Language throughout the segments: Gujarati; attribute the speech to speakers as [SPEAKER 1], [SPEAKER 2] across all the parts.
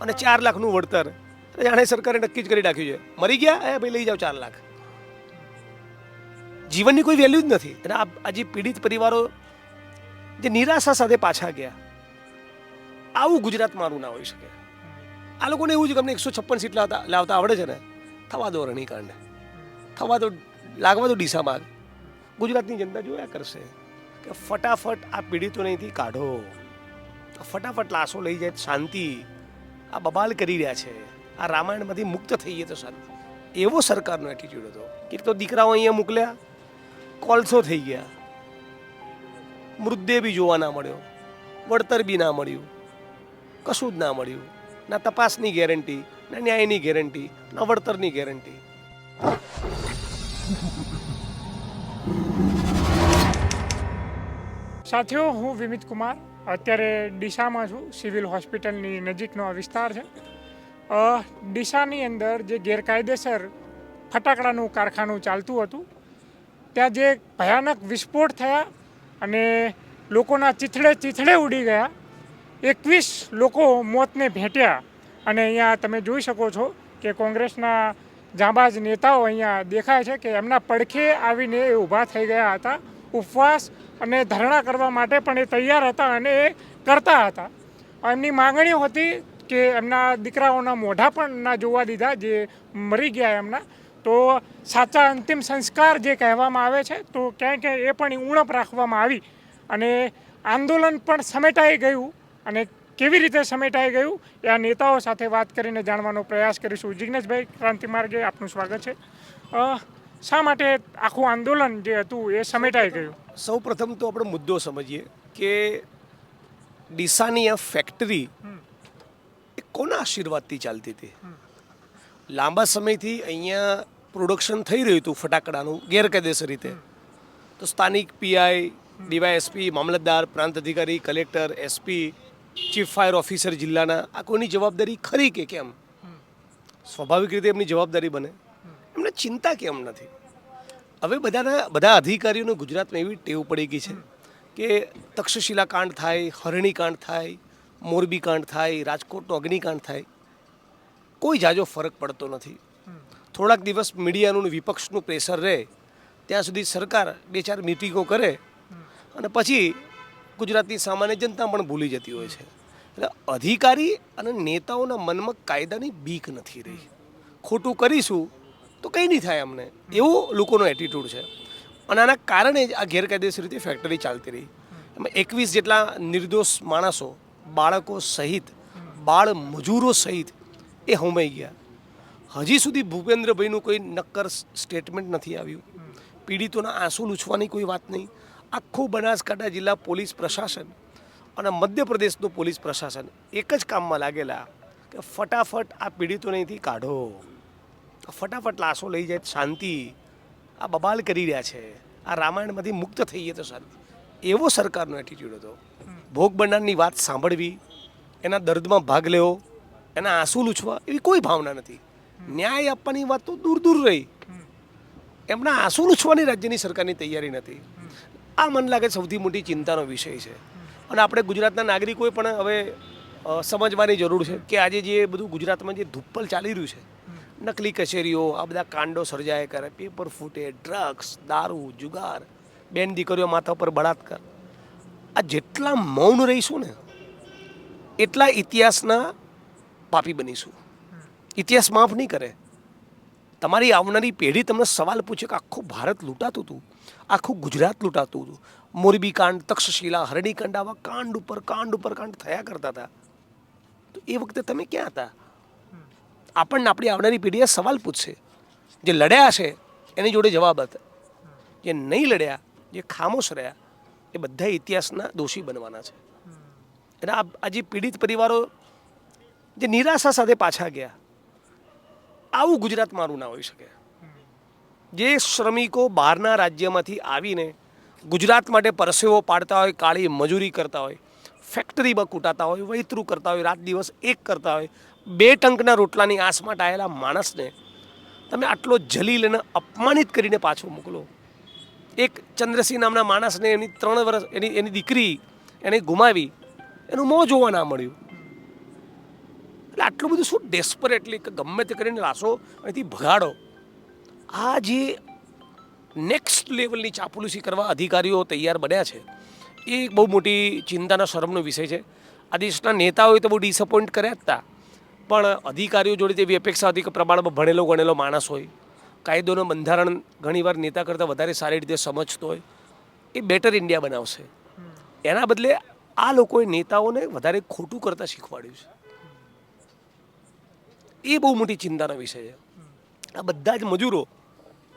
[SPEAKER 1] અને ચાર લાખનું વળતર. જાણે સરકારે નક્કી જ કરી નાખ્યું છે. મરી ગયા? એ ભાઈ લઈ જાઓ ચાર લાખ. જીવનની કોઈ વેલ્યુ જ નથી. અને આ જે પીડિત પરિવારો જે નિરાશા સાથે પાછા ગયા, આવું ગુજરાત મારું ના હોઈ શકે. આ લોકોને એવું છે કે અમને એકસો છપ્પન સીટ લાવતા લાવતા આવડે છે ને? થવા દો રણીકાંડ. થવા દો લાગવા દો માર્ગ ગુજરાતની જનતા જોયા કરશે કે ફટાફટ આ પીડિતોને અહીંથી કાઢો. ફટાફટ લાશો લઈ જાય શાંતિ. આ બબાલ કરી રહ્યા છે. આ રામાયણમાંથી મુક્ત થઈ જાય તો શાંતિ એવો સરકારનો એટીટ્યૂડ હતો કે તો દીકરાઓ અહીંયા મોકલ્યા, કોલસો થઈ ગયા. મૃતદેહ બી જોવા ના મળ્યો, વળતર બી ના મળ્યું, કશું જ ના મળ્યું. ના તપાસની ગેરંટી ના ન્યાયની ગેરંટી ના વળતરની ગેરંટી
[SPEAKER 2] સાથીઓ, હું વિમિત કુમાર. અત્યારે ડીસામાં છું, સિવિલ હોસ્પિટલની નજીકનો આ વિસ્તાર છે. ડીસાની અંદર જે ગેરકાયદેસર ફટાકડાનું કારખાનું ચાલતું હતું, ત્યાં જે ભયાનક વિસ્ફોટ થયા અને લોકોના ચીથડે ચીથડે ઉડી ગયા, એકવીસ લોકો મોતને ભેટ્યા. અને અહીંયા તમે જોઈ શકો છો કે કોંગ્રેસના જાંબાજ નેતાઓ અહીંયા દેખાય છે કે એમના પડખે આવીને એ ઊભા થઈ ગયા હતા. ઉપવાસ અને ધરણા કરવા માટે પણ એ તૈયાર હતા અને એ કરતા હતા. એમની માંગણીઓ હતી કે એમના દીકરાઓના મોઢા પણ ના જોવા દીધા જે મરી ગયા એમના. તો સાચા અંતિમ સંસ્કાર જે કહેવામાં આવે છે, તો ક્યાંય ક્યાંય એ પણ ઉણપ રાખવામાં આવી અને આંદોલન પણ સમેટાઈ ગયું અને કેવી રીતે સમેટાઈ ગયું એ આ નેતાઓ સાથે વાત કરીને જાણવાનો પ્રયાસ કરીશું. જિગ્નેશભાઈ ક્રાંતિ માર્ગે આપનું સ્વાગત છે. શા માટે આખું આંદોલન જે હતું એ સમેટાઈ ગયું?
[SPEAKER 1] સૌ પ્રથમ તો આપણે મુદ્દો સમજીએ કે ડીસાની આ ફેક્ટરી એ કોના આશીર્વાદથી ચાલતી હતી? લાંબા સમયથી અહીંયા પ્રોડક્શન થઈ રહ્યું હતું ફટાકડાનું ગેરકાયદેસર રીતે. તો સ્થાનિક પીઆઈ ડીવાયએસપી મામલતદાર પ્રાંત અધિકારી collector SP chief fire officer જિલ્લાના આ કોઈની જવાબદારી ખરી કે કેમ? સ્વાભાવિક રીતે એમની જવાબદારી બને. એમને ચિંતા કેમ નથી? હવે બધાના, બધા અધિકારીઓને ગુજરાતમાં એવી ટેવ પડી ગઈ છે કે તક્ષશિલા કાંડ થાય, હરણી કાંડ થાય, મોરબી કાંડ થાય, રાજકોટનો અગ્નિકાંડ થાય. કોઈ જાજો ફરક પડતો નથી. થોડાક દિવસ મીડિયાનું વિપક્ષનું પ્રેશર રહે, ત્યાં સુધી સરકાર બે ચાર મિટિંગો કરે અને પછી ગુજરાતની સામાન્ય જનતા પણ ભૂલી જતી હોય છે. એટલે અધિકારી અને નેતાઓના મનમાં કાયદાની બીક નથી રહી. ખોટું કરીશું તો કંઈ નહીં થાય અમને. એવો લોકોનો એટીટ્યૂડ છે. અને આના કારણે જ આ ગેરકાયદેસર રીતે ફેક્ટરી ચાલતી રહી. એમાં એકવીસ જેટલા નિર્દોષ માણસો, બાળકો સહિત, બાળ મજૂરો સહિત એ હોમાઈ ગયા. હજી સુધી ભૂપેન્દ્રભાઈનું કોઈ નક્કર સ્ટેટમેન્ટ નથી આવ્યું. પીડિતોના આંસુ લૂછવાની કોઈ વાત નહીં. આખું બનાસકાંઠા જિલ્લા પોલીસ પ્રશાસન અને મધ્યપ્રદેશનું પોલીસ પ્રશાસન એક જ કામમાં લાગેલા કે ફટાફટ આ પીડિતોને અહીંથી કાઢો. ફટાફટ લાશો લઈ જાય, શાંતિ. આ બબાલ કરી રહ્યા છે. આ રામાયણમાંથી મુક્ત થઈએ તો શાંતિ. એવો સરકારનો એટીટ્યૂડ હતો. ભોગ બનનારની વાત સાંભળવી, એના દર્દમાં ભાગ લેવો, એના આંસુ લૂછવા, એવી કોઈ ભાવના નથી. ન્યાય આપવાની વાત તો દૂર દૂર રહી. એમના આંસુ લૂછવાની રાજ્યની સરકારની તૈયારી નથી. આ મને લાગે સૌથી મોટી ચિંતાનો વિષય છે. અને આપણે ગુજરાતના નાગરિકોએ પણ હવે સમજવાની જરૂર છે કે આજે જે બધું ગુજરાતમાં જે ધુપ્પલ ચાલી રહ્યું છે નકલી કચેરીઓ, આ બધા કાંડો સર્જાય કરે. પેપર ફૂટે ડ્રગ્સ દારૂ, જુગાર. બેન દીકરીઓ માથા પર બળાત્કાર. આ જેટલા મૌન રહીશું ને, એટલા ઇતિહાસના પાપી બનીશું. ઇતિહાસ માફ નહીં કરે. તમારી આવનારી પેઢી તમને સવાલ પૂછે કે આખું ભારત લૂંટાતું હતું, આખું ગુજરાત લૂંટાતું હતું. મોરબી કાંડ, તક્ષશિલા હરણીકાંડ આવા કાંડ ઉપર કાંડ ઉપર કાંડ થયા કરતા હતા. તો એ વખતે તમે ક્યાં હતા? આપણને આપણી આવનારી પેઢીએ સવાલ પૂછશે. જે લડ્યા છે, એની જોડે જવાબ હતા જે નહીં લડ્યા, જે ખામોશ રહ્યા, એ બધા ઇતિહાસના દોષી બનવાના છે. એટલે આ આ જે પીડિત પરિવારો જે નિરાશા સાથે પાછા ગયા, આવું ગુજરાત મારું ના હોઈ શકે. જે શ્રમિકો બહારના રાજ્યમાંથી આવીને ગુજરાત માટે પરસેવો પાડતા હોય, કાળી મજૂરી કરતા હોય ફેક્ટરીમાં કૂટાતા હોય, વૈતરું કરતા હોય રાત દિવસ એક કરતા હોય બે ટંકના રોટલાની આસમાં ટાયેલા માણસને તમે આટલો જલીલ અને અપમાનિત કરીને પાછો મોકલો. એક ચંદ્રસિંહ નામના માણસને એની ત્રણ વર્ષ એની એની દીકરી એને ગુમાવી, એનું મોં જોવા ના મળ્યું. એટલે આટલું બધું શું ડેસ્પરેટલી કે ગમે તે કરીને લાશો અહીંથી ભગાડો. આ જે નેક્સ્ટ લેવલની ચાપલુસી કરવા અધિકારીઓ તૈયાર બન્યા છે, એ એક બહુ મોટી ચિંતાના શરમનો વિષય છે. આ દેશના નેતાઓએ તો બહુ ડિસઅપોઇન્ટ કર્યા જ હતા પણ અધિકારીઓ જોડે તેવી અપેક્ષા હતી કે પ્રમાણમાં ભણેલો ગણેલો માણસ હોય, કાયદોનું બંધારણ ઘણીવાર નેતા કરતાં વધારે સારી રીતે સમજતો હોય, એ બેટર ઇન્ડિયા બનાવશે. એના બદલે આ લોકોએ નેતાઓને વધારે ખોટું કરતાં શીખવાડ્યું છે. એ બહુ મોટી ચિંતાનો વિષય છે. આ બધા જ મજૂરો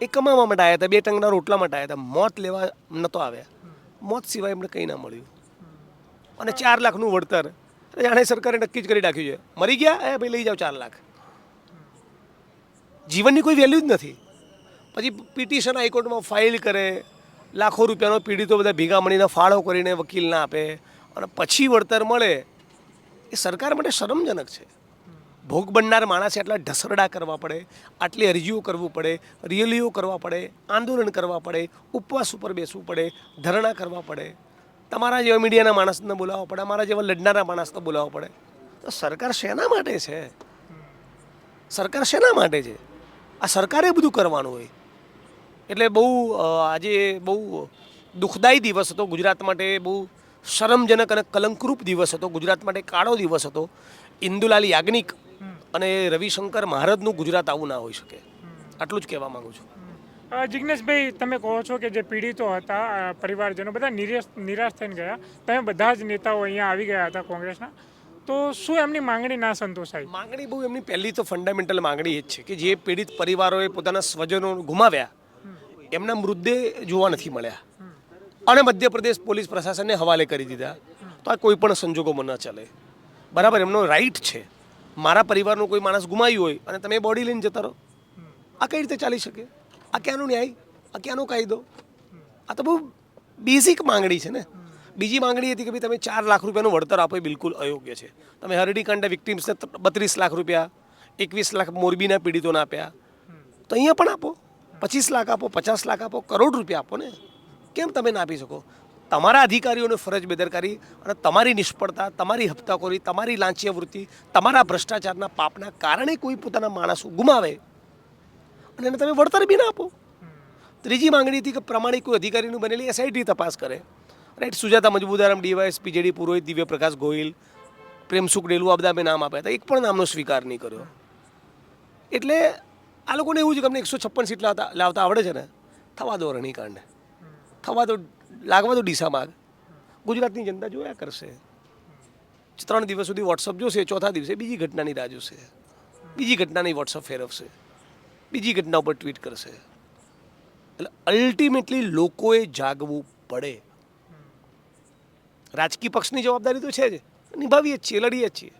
[SPEAKER 1] એ કમાવા માટે આવ્યા હતા, બે ટંગના રોટલા માટે આવ્યા હતા, મોત લેવા નહોતો આવ્યા. મોત સિવાય એમને કંઈ ના મળ્યું. અને ચાર લાખનું વળતર જાણે સરકારે નક્કી જ કરી નાખ્યું છે. મરી ગયા, એ ભાઈ લઈ જાઓ ચાર લાખ. જીવનની કોઈ વેલ્યુ જ નથી. પછી પિટિશન હાઈકોર્ટમાં ફાઇલ કરે, લાખો રૂપિયાનો પીડિતો બધા ભેગા મળીને ફાળો કરીને વકીલને આપે, અને પછી વળતર મળે, એ સરકાર માટે શરમજનક છે. ભોગ બનનાર માણસે આટલા ઢસરડા કરવા પડે, આટલી અરજીઓ કરવું પડે રિયલીઓ કરવા પડે, આંદોલન કરવા પડે, ઉપવાસ ઉપર બેસવું પડે, ધરણા કરવા પડે. તમારા જેવા મીડિયાના માણસને બોલાવવા પડે, અમારા જેવા લડનારા માણસને બોલાવવા પડે. તો સરકાર શેના માટે છે? સરકાર શેના માટે છે? આ સરકારે બધું કરવાનું હોય. એટલે બહુ આજે બહુ દુઃખદાયી દિવસ હતો ગુજરાત માટે, બહુ શરમજનક અને કલંકરૂપ દિવસ હતો. ગુજરાત માટે કાળો દિવસ હતો. ઇન્દુલાલ યાજ્ઞિક અને રવિશંકર મહારાજનું ગુજરાત આવું ના હોઈ શકે. આટલું જ કહેવા માગું છું.
[SPEAKER 2] જિજ્ઞેશભાઈ તમે કહો છો કે જે પીડિતો હતા પરિવારજનો, બધા નિરાશ નિરાશ થઈને ગયા. તમે બધા જ નેતાઓ અહીંયા આવી ગયા હતા કોંગ્રેસના. તો શું એમની માંગણી ના સંતોષાય
[SPEAKER 1] માંગણી બહુ એમની પહેલી તો ફંડામેન્ટલ માંગણી એ જ છે કે જે પીડિત પરિવારોએ પોતાના સ્વજનો ગુમાવ્યા, એમના મૃતદેહ જોવા નથી મળ્યા. અને મધ્યપ્રદેશ પોલીસ પ્રશાસનને હવાલે કરી દીધા. તો આ કોઈ પણ સંજોગોમાં ન ચાલે. બરાબર, એમનો રાઈટ છે. મારા પરિવારનો કોઈ માણસ ગુમાવ્યું હોય અને તમે બોડી લઈને જતા રહો. આ કઈ રીતે ચાલી શકે? આ ક્યાંનો ન્યાય આ ક્યાંનો કાયદો. આ તો બહુ બેઝિક માંગણી છે ને. બીજી માંગણી હતી કે ભાઈ તમે ચાર લાખ રૂપિયાનું વળતર આપો એ બિલકુલ અયોગ્ય છે. તમે હરડીકાંડા વિક્ટિમ્સને બત્રીસ લાખ રૂપિયા, એકવીસ લાખ મોરબીના પીડિતોને આપ્યા. તો અહીંયા પણ આપો. પચીસ લાખ આપો, પચાસ લાખ આપો, કરોડ રૂપિયા આપો ને. કેમ તમે ના આપી શકો? તમારા અધિકારીઓને ફરજ બેદરકારી અને તમારી નિષ્ફળતા, તમારી હપ્તાખોરી, તમારી લાંચીય વૃત્તિ તમારા ભ્રષ્ટાચારના પાપના કારણે કોઈ પોતાના માણસો ગુમાવે અને એને તમે વળતર બી ના આપો. ત્રીજી માંગણી હતી કે પ્રમાણિક કોઈ અધિકારીનું બનેલી એસઆઈટી તપાસ કરે. રાઈટ, સુજાતા મજબૂદારામ ડીવાયસ પીજેડી પુરોહિત દિવ્યપ્રકાશ ગોહિલ પ્રેમસુખ ડેલુ, આ બધા મેં નામ આપ્યા હતા. એક પણ નામનો સ્વીકાર નહીં કર્યો. એટલે આ લોકોને એવું છે કે અમને એકસો છપ્પન સીટ લાવતા લાવતા આવડે છે ને, થવા દો રણીકાંડ થવા દો, લાગવા દો ડીસા માગ ગુજરાતની જનતા જોયા કરશે. ત્રણ દિવસ સુધી વોટ્સઅપ જોશે, ચોથા દિવસે બીજી ઘટનાની રાહ જોશે. બીજી ઘટનાની વોટ્સઅપ ફેરવશે. બીજી ઘટના ઉપર ટ્વીટ કરશે. એટલે અલ્ટિમેટલી લોકોએ જાગવું પડે. રાજકીય પક્ષની જવાબદારી તો છે જ. નિભાવીએ જ છીએ, લડીએ જ છીએ.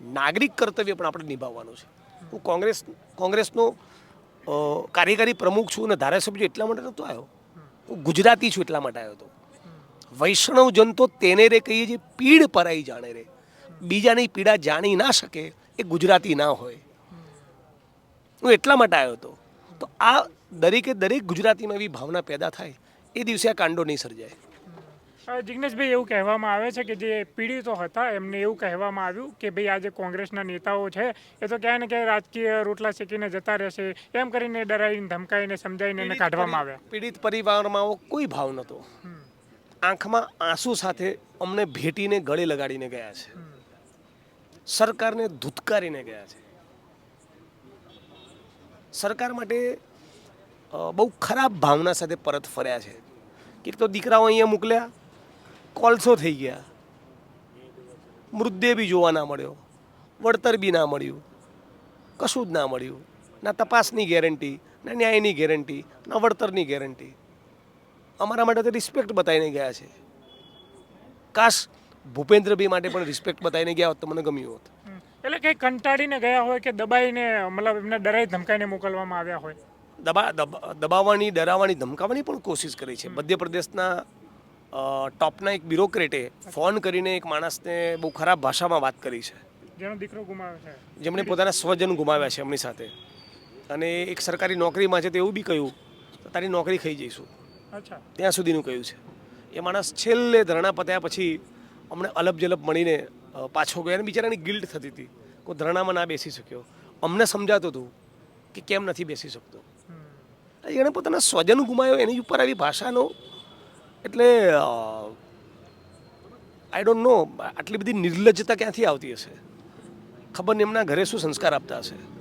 [SPEAKER 1] નાગરિક કર્તવ્ય પણ આપણે નિભાવવાનું છે. હું કોંગ્રેસ, કોંગ્રેસનો કાર્યકારી પ્રમુખ છું અને ધારાસભ્ય એટલા માટે નહોતો આવ્યો. હું ગુજરાતી છું એટલા માટે આવ્યો હતો. વૈષ્ણવ જનતો તેને રે કહીએ જે પીડ પરાઈ જાણે રે. બીજાની પીડા જાણી ના શકે, એ ગુજરાતી ના હોય. હું એટલા માટે આવ્યો હતો. તો આ દરેકે દરેક ગુજરાતીમાં એવી ભાવના પેદા થાય એ દિવસે આ કાંડો નહીં સર્જાય.
[SPEAKER 2] જિગ્નેશભાઈ એવું કહેવામાં આવે છે કે જે પીડિતો હતા એમને એવું કહેવામાં આવ્યું કે ભાઈ આ જે કોંગ્રેસના નેતાઓ છે એ તો ક્યાંય ને ક્યાંય રાજકીય રોટલા શેકીને જતા રહેશે એમ કરીને ડરાવીને ધમકાઈને સમજાવીને એને કાઢવામાં આવ્યા.
[SPEAKER 1] પીડિત પરિવારમાં કોઈ ભાવ નહોતો. આંખમાં આંસુ સાથે અમને ભેટીને ગળે લગાડીને ગયા છે. સરકારને ધૂતકારીને ગયા છે. સરકાર માટે બહુ ખરાબ ભાવના સાથે પરત ફર્યા છે. કે તો દીકરાઓ અહીંયા મોકલ્યા, કોલસો થઈ ગયા. મૃતદેહ બી જોવા ના મળ્યો. વળતર બી ના મળ્યું. કશું જ ના મળ્યું. ના તપાસની ગેરંટી, ના ન્યાયની ગેરંટી, ના વળતરની ગેરંટી. અમારા માટે તો રિસ્પેક્ટ બતાવીને ગયા છે. કાશ ભૂપેન્દ્રભાઈ માટે પણ રિસ્પેક્ટ બતાવીને ગયા હોત તો મને ગમ્યું હોત.
[SPEAKER 2] એટલે કંઈ કંટાળીને ગયા હોય કે દબાઈને મતલબ એમને ડરાઈ ધમકાઈને મોકલવામાં આવ્યા હોય?
[SPEAKER 1] દબા દબા- દબાવવાની ડરાવવાની ધમકાવવાની પણ કોશિશ કરી છે. મધ્યપ્રદેશના ટોપના એક બ્યુરોક્રેટે ફોન કરીને એક માણસને બહુ ખરાબ ભાષામાં વાત કરી છે.
[SPEAKER 2] જેનો દીકરો ગુમાવ્યો છે.
[SPEAKER 1] જેમણે પોતાના સ્વજન ગુમાવ્યા છે એમની સાથે. અને એક સરકારી નોકરીમાં છે તો એવું બી કહ્યું તો તારી નોકરી ખાઈ જઈશું.
[SPEAKER 2] અચ્છા.
[SPEAKER 1] ત્યાં સુધીનું કહ્યું છે. એ માણસ છેલ્લે ધરણા પત્યા પછી અમને અલપ જલપ મળીને પાછો ગયો અને બિચારાની ગિલ્ટ થતી હતી. કોઈ ધરણામાં ના બેસી શક્યો. અમને સમજાતું હતું કે કેમ નથી બેસી શકતો. એણે પોતાના સ્વજન ગુમાયો એની ઉપર આવી ભાષાનો એટલે આઈ ડોન્ટ નો આટલી બધી નિર્લજ્જતા ક્યાંથી આવતી હશે? ખબર નહીં એમના ઘરે શું સંસ્કાર આપતા હશે?